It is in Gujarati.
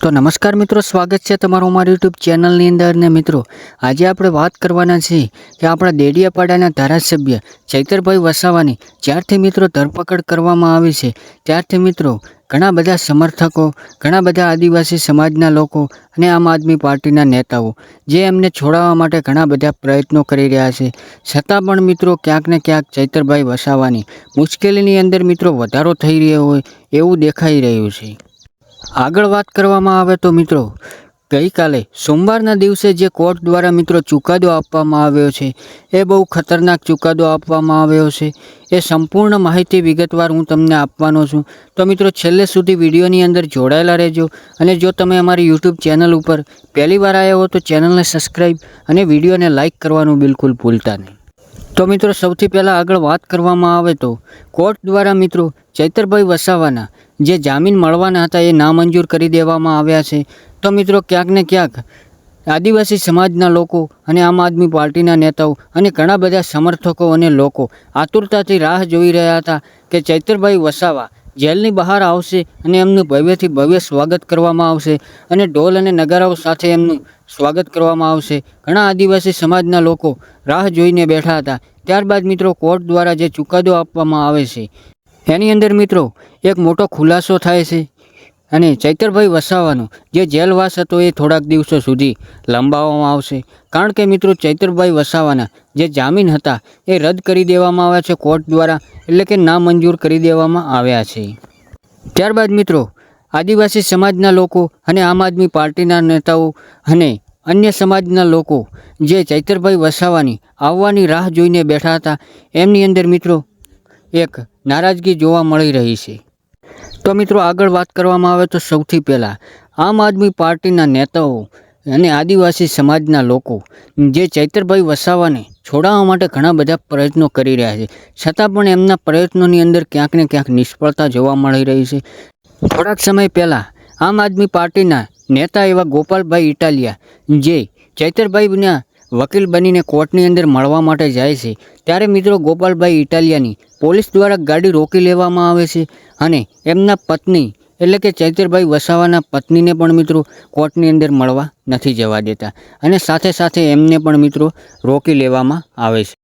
તો નમસ્કાર મિત્રો, સ્વાગત છે તમારું અમારી યુટ્યુબ ચેનલની અંદર ને મિત્રો, આજે આપણે વાત કરવાના છીએ કે આપણા દેડિયાપાડાના ધારાસભ્ય ચૈતરભાઈ વસાવાની જ્યારથી મિત્રો ધરપકડ કરવામાં આવી છે, ત્યારથી મિત્રો ઘણા બધા સમર્થકો, ઘણા બધા આદિવાસી સમાજના લોકો અને આમ આદમી પાર્ટીના નેતાઓ, જે એમને છોડાવવા માટે ઘણા બધા પ્રયત્નો કરી રહ્યા છે. છતાં પણ મિત્રો, ક્યાંક ને ક્યાંક ચૈતરભાઈ વસાવાની મુશ્કેલીની અંદર મિત્રો વધારો થઈ રહ્યો હોય એવું દેખાઈ રહ્યું છે. આગળ વાત કરવામાં આવે તો મિત્રો, ગઈકાલે સોમવારના દિવસે જે કોર્ટ દ્વારા મિત્રો ચુકાદો આપવામાં આવ્યો છે, એ બહુ ખતરનાક ચુકાદો આપવામાં આવ્યો છે. એ સંપૂર્ણ માહિતી વિગતવાર હું તમને આપવાનો છું. તો મિત્રો, છેલ્લે સુધી વિડીયોની અંદર જોડાયેલા રહેજો અને જો તમે અમારી યુટ્યુબ ચેનલ ઉપર પહેલીવાર આવ્યા હો તો ચેનલને સબસ્ક્રાઈબ અને વિડીયોને લાઇક કરવાનું બિલકુલ ભૂલતા નહીં. તો મિત્રો, સૌથી પહેલાં આગળ વાત કરવામાં આવે તો, કોર્ટ દ્વારા મિત્રો ચૈતરભાઈ વસાવાના જે જામીન મળવાના હતા એ નામંજૂર કરી દેવામાં આવ્યા છે. તો મિત્રો ક્યાંક ને ક્યાંક આદિવાસી સમાજના લોકો અને આમ આદમી પાર્ટીના નેતાઓ અને ઘણા બધા સમર્થકો અને લોકો આતુરતાથી રાહ જોઈ રહ્યા હતા કે ચૈતરભાઈ વસાવા જેલની બહાર આવશે અને એમનું ભવ્યથી ભવ્ય સ્વાગત કરવામાં આવશે અને ઢોલ અને નગારાઓ સાથે એમનું સ્વાગત કરવામાં આવશે. ઘણા આદિવાસી સમાજના લોકો રાહ જોઈને બેઠા હતા. ત્યારબાદ મિત્રો કોર્ટ દ્વારા જે ચુકાદો આપવામાં આવે છે એની અંદર મિત્રો એક મોટો ખુલાસો થાય છે અને ચૈતરભાઈ વસાવાનો જે જેલવાસ હતો એ થોડાક દિવસો સુધી લંબાવવામાં આવશે. કારણ કે મિત્રો ચૈતરભાઈ વસાવાના જે જામીન હતા એ રદ કરી દેવામાં આવ્યા છે કોર્ટ દ્વારા, એટલે કે નામંજૂર કરી દેવામાં આવ્યા છે. ત્યારબાદ મિત્રો આદિવાસી સમાજના લોકો અને આમ આદમી પાર્ટીના નેતાઓ અને અન્ય સમાજના લોકો જે ચૈતરભાઈ વસાવાની આવવાની રાહ જોઈને બેઠા હતા, એમની અંદર મિત્રો એક નારાજગી જોવા મળી રહી છે. તો મિત્રો આગળ વાત કરવામાં આવે તો સૌથી પહેલાં આમ આદમી પાર્ટીના નેતાઓ અને આદિવાસી સમાજના લોકો જે ચૈતરભાઈ વસાવાને છોડાવવા માટે ઘણા બધા પ્રયત્નો કરી રહ્યા છે. છતાં પણ એમના પ્રયત્નોની અંદર ક્યાંક ને ક્યાંક નિષ્ફળતા જોવા મળી રહી છે. થોડાક સમય પહેલાં આમ આદમી પાર્ટીના નેતા એવા ગોપાલભાઈ ઇટાલિયા જે ચૈતરભાઈના વકીલ બનીને કોર્ટની અંદર મળવા માટે જાય છે. ત્યારે મિત્રો ગોપાલભાઈ ઇટાલિયાની પોલીસ દ્વારા ગાડી રોકી લેવામાં આવે છે અને એમના પત્ની એટલે કે ચૈતરભાઈ વસાવાના પત્નીને પણ મિત્રો કોર્ટની અંદર મળવા નથી જવા દેતા અને સાથે સાથે એમને પણ મિત્રો રોકી લેવામાં આવે છે.